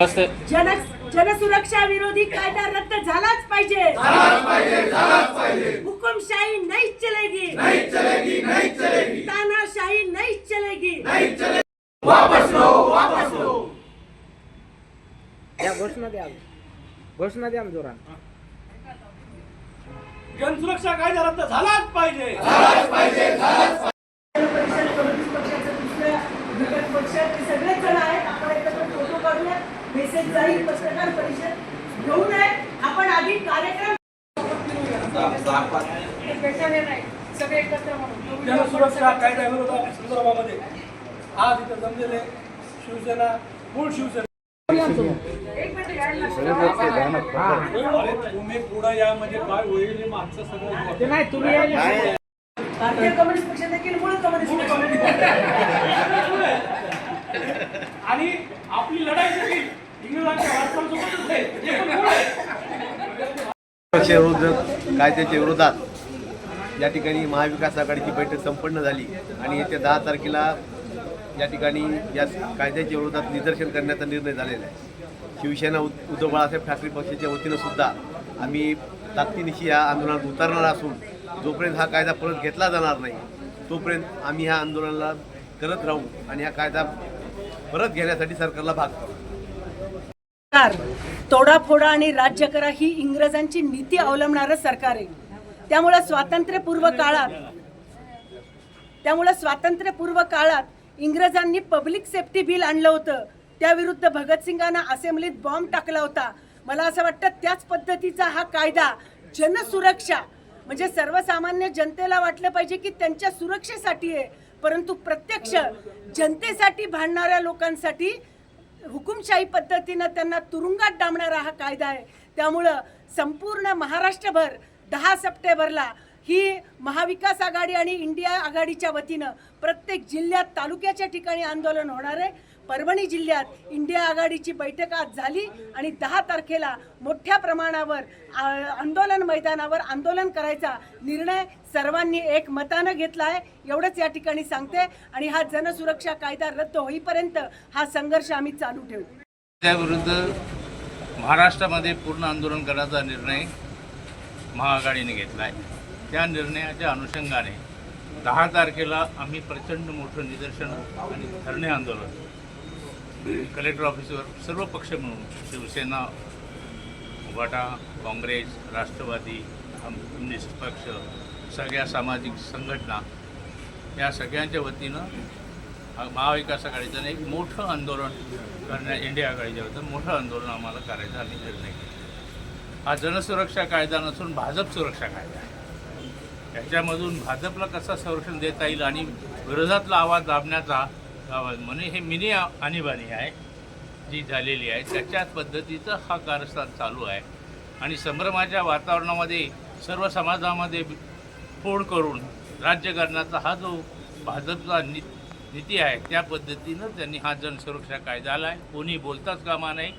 जन जनसुरक्षा विरोधी कायदा रद्द झालाच पाहिजे. हुकुमशाही नहीं चलेगी. नहीं चलेगी नहीं चलेगी. तानाशाही नहीं चलेगी. द्या घोषणा द्या घोषणा द्या ना जोरात जनसुरक्षा कायदा रद्द झालाच पाहिजे. परिषद कम्युनिस्ट पक्षाचं दुसरं घटक पक्ष ते सगळेच जण आहेत आपण एकत्र फोटो काढूया मेसेज जाईल पत्रकार परिषद घेऊ नये आपण आधी कार्यक्रम जनसुरक्षा कायदा विरोधात संदर्भामध्ये आज इथं जमलेले शिवसेना मूळ शिवसेना तुम्ही पुढे या म्हणजे काय होईल हे मागचं सगळं ते नाही तुम्ही यायला भारतीय कम्युनिस्ट पक्ष देखील मूळ कम्युनिस्ट पक्ष. आणि आपली लढाई देखील इंग्रजांच्या वारसांसोबतच आहे हे पण मूळ आहे. पक्षविरोध कायद्याच्या विरोधात या ठिकाणी महाविकास आघाडीची बैठक संपन्न झाली आणि येत्या दहा तारखेला या ठिकाणी या कायद्याच्या विरोधात निदर्शन करण्याचा निर्णय झालेला आहे. शिवसेना उद्धव बाळासाहेब ठाकरे पक्षाच्या वतीनं सुद्धा आम्ही ताकदीनिशी या आंदोलनात उतरणार असून जोपर्यंत हा कायदा परत घेतला जाणार नाही तोपर्यंत आम्ही ह्या आंदोलनाला करत राहू आणि हा कायदा परत घेण्यासाठी सरकारला भाग तोडाफोडा आणि राज्य करा ही इंग्रजांची नीती अवलंबणारं सरकार आहे. त्यामुळं स्वातंत्र्यपूर्व काळात त्यामुळं स्वातंत्र्यपूर्व काळात इंग्रजांनी पब्लिक सेफ्टी बिल आणलं होतं. त्याविरुद्ध भगतसिंगांना असेंब्लीत बॉम्ब टाकला होता. मला असं वाटतं त्याच पद्धतीचा हा कायदा जनसुरक्षा म्हणजे सर्वसामान्य जनतेला वाटलं पाहिजे की त्यांच्या सुरक्षेसाठी आहे. परंतु प्रत्यक्ष जनतेसाठी भांडणाऱ्या लोकांसाठी हुकुमशाही पद्धतीनं त्यांना तुरुंगात डांबणारा हा कायदा आहे. त्यामुळं संपूर्ण महाराष्ट्रभर दहा सप्टेंबरला ही महाविकास आघाडी आणि इंडिया आघाडीच्या वतीनं प्रत्येक जिल्ह्यात तालुक्याच्या ठिकाणी आंदोलन होणार आहे. परभणी जिल्ह्यात इंडिया आघाडीची बैठक आज झाली आणि दहा तारखेला मोठ्या प्रमाणावर आंदोलन मैदानावर आंदोलन करायचा निर्णय सर्वांनी एक मतानं घेतला आहे. एवढंच या ठिकाणी सांगते आणि हा जनसुरक्षा कायदा रद्द होईपर्यंत हा संघर्ष आम्ही चालू ठेवू. त्याविरुद्ध महाराष्ट्रामध्ये पूर्ण आंदोलन करण्याचा निर्णय महाआघाडीने घेतला आहे. त्या निर्णयाच्या अनुषंगाने दहा तारखेला आम्ही प्रचंड मोठं निदर्शन आणि धरणे आंदोलन कलेक्टर ऑफिसवर सर्व पक्ष मिळून शिवसेना वाटा काँग्रेस राष्ट्रवादी कम्युनिस्ट पक्ष सगळ्या सामाजिक संघटना या सगळ्यांच्या वतीनं महाविकास आघाडीचं एक मोठं आंदोलन करण्या इंडिया आघाडीच्या वतीनं मोठं आंदोलन आम्हाला करायचा आम्ही निर्णय घेतला. हा जनसुरक्षा कायदा नसून भाजप सुरक्षा कायदा आहे. याच्यामधून भाजपला कसं संरक्षण देता येईल आणि विरोधातला आवाज दाबण्याचा गावात म्हणे हे मिनी आणीबाणी आहे जी झालेली आहे. त्याच्याच पद्धतीचं हा कारस्थान चालू आहे. आणि संभ्रमाच्या वातावरणामध्ये सर्व समाजामध्ये फोड करून राज्यकारणाचा हा जो भाजपचा नि नीती आहे त्या पद्धतीनं त्यांनी हा जनसुरक्षा कायदा आला आहे कोणी बोलताच कामा नाही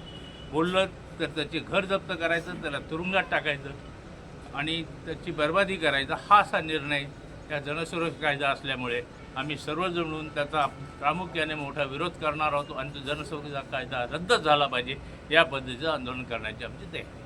बोललं तर त्याचे घर जप्त करायचं त्याला तुरुंगात टाकायचं आणि त्याची बर्बादी करायचा हा असा निर्णय या जनसुरक्षा कायदा असल्यामुळे आम्ही सर्वजण मिळून त्याचा प्रामुख्याने मोठा विरोध करणार आहोत आणि तो जनसुरक्षा कायदा रद्द झाला पाहिजे या पद्धतीचं आंदोलन करण्याची आमची तयारी